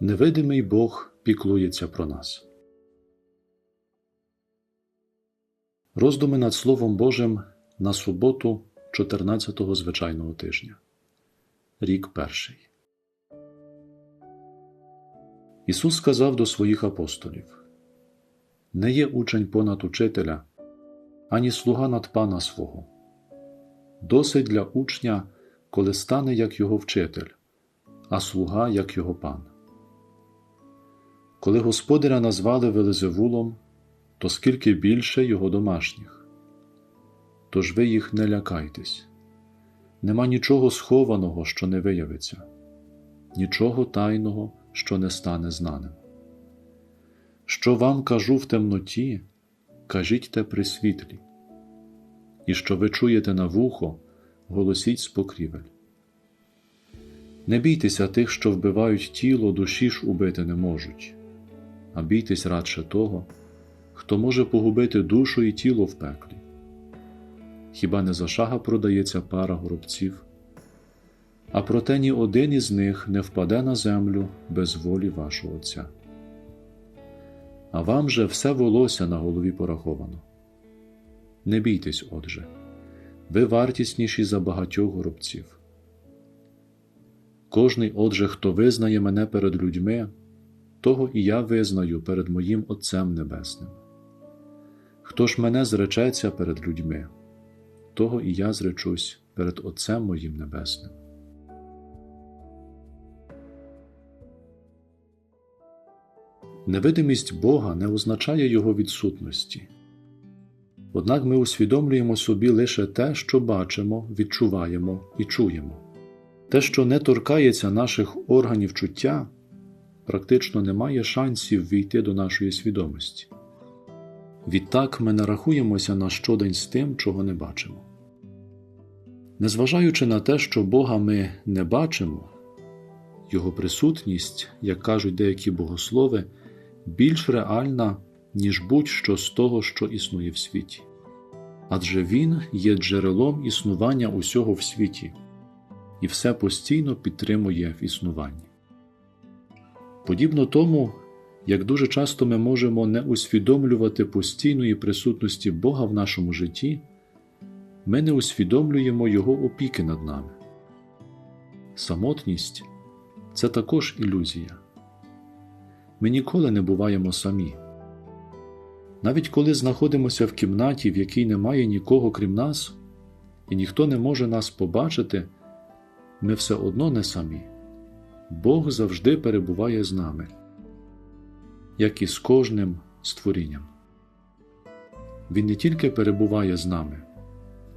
Невидимий Бог піклується про нас. Роздуми над Словом Божим на суботу 14-го звичайного тижня. Рік перший. Ісус сказав до своїх апостолів: Не є учень понад учителя, ані слуга над пана свого. Досить для учня, коли стане як його вчитель, а слуга як його пан. Коли господаря назвали Велезевулом, то скільки більше його домашніх. Тож ви їх не лякайтесь. Нема нічого схованого, що не виявиться, нічого тайного, що не стане знаним. Що вам кажу в темноті, кажіть те при світлі, і що ви чуєте на вухо, голосіть з покрівель. Не бійтеся тих, що вбивають тіло, душі ж убити не можуть, а бійтесь радше того, хто може погубити душу і тіло в пеклі. Хіба не за шага продається пара горобців? А проте ні один із них не впаде на землю без волі вашого Отця. А вам же все волосся на голові пораховано. Не бійтесь, отже, ви вартісніші за багатьох горобців. Кожний, отже, хто визнає мене перед людьми, того і я визнаю перед моїм Отцем Небесним. Хто ж мене зречеться перед людьми, того і я зречусь перед Отцем моїм Небесним. Невидимість Бога не означає Його відсутності. Однак ми усвідомлюємо собі лише те, що бачимо, відчуваємо і чуємо. Те, що не торкається наших органів чуття, практично не має шансів війти до нашої свідомості. Відтак ми не рахуємося на щодень з тим, чого не бачимо. Незважаючи на те, що Бога ми не бачимо, Його присутність, як кажуть деякі богослови, більш реальна, ніж будь-що з того, що існує в світі. Адже Він є джерелом існування усього в світі і все постійно підтримує в існуванні. Подібно тому, як дуже часто ми можемо не усвідомлювати постійної присутності Бога в нашому житті, ми не усвідомлюємо Його опіки над нами. Самотність це також ілюзія. Ми ніколи не буваємо самі. Навіть коли знаходимося в кімнаті, в якій немає нікого крім нас, і ніхто не може нас побачити, ми все одно не самі. Бог завжди перебуває з нами, як і з кожним створінням. Він не тільки перебуває з нами,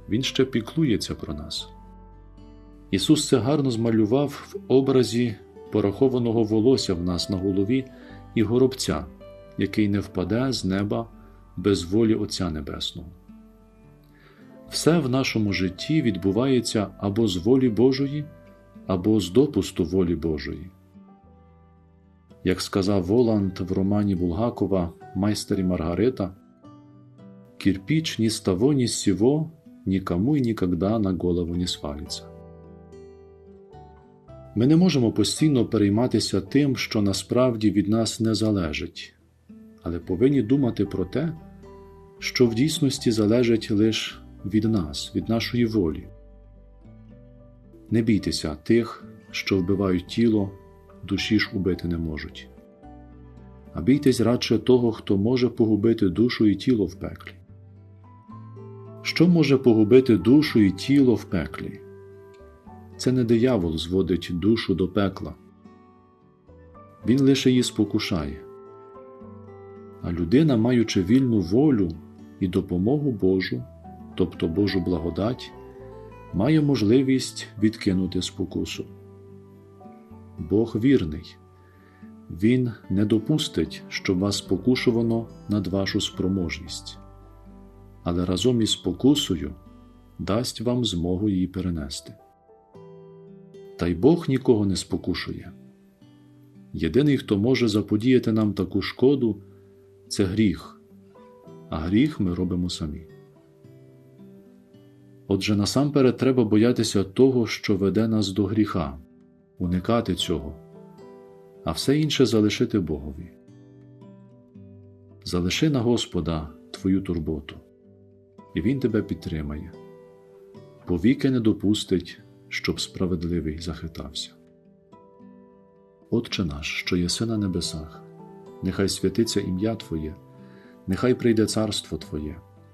Він ще піклується про нас. Ісус це гарно змалював в образі порахованого волосся в нас на голові і горобця, який не впаде з неба без волі Отця Небесного. Все в нашому житті відбувається або з волі Божої, або з допусту волі Божої. Як сказав Воланд в романі Булгакова Майстер і Маргарита, кирпич ні з того, ні з сього нікому й нікогда на голову не свалиться. Ми не можемо постійно перейматися тим, що насправді від нас не залежить, але повинні думати про те, що в дійсності залежить лише від нас, від нашої волі. Не бійтеся тих, що вбивають тіло, душі ж убити не можуть. А бійтесь радше того, хто може погубити душу і тіло в пеклі. Що може погубити душу і тіло в пеклі? Це не диявол зводить душу до пекла. Він лише її спокушає. А людина, маючи вільну волю і допомогу Божу, тобто Божу благодать, має можливість відкинути спокусу. Бог вірний, Він не допустить, щоб вас спокушувано над вашу спроможність, але разом із спокусою дасть вам змогу її перенести. Та й Бог нікого не спокушує. Єдиний, хто може заподіяти нам таку шкоду, це гріх, а гріх ми робимо самі. Отже, насамперед треба боятися того, що веде нас до гріха, уникати цього. а все інше залишити Богові. Залиши на Господа твою турботу, і Він тебе підтримає, повіки не допустить, щоб справедливий захитався. Отче наш, що єси на небесах, нехай святиться ім'я Твоє, нехай прийде царство Твоє,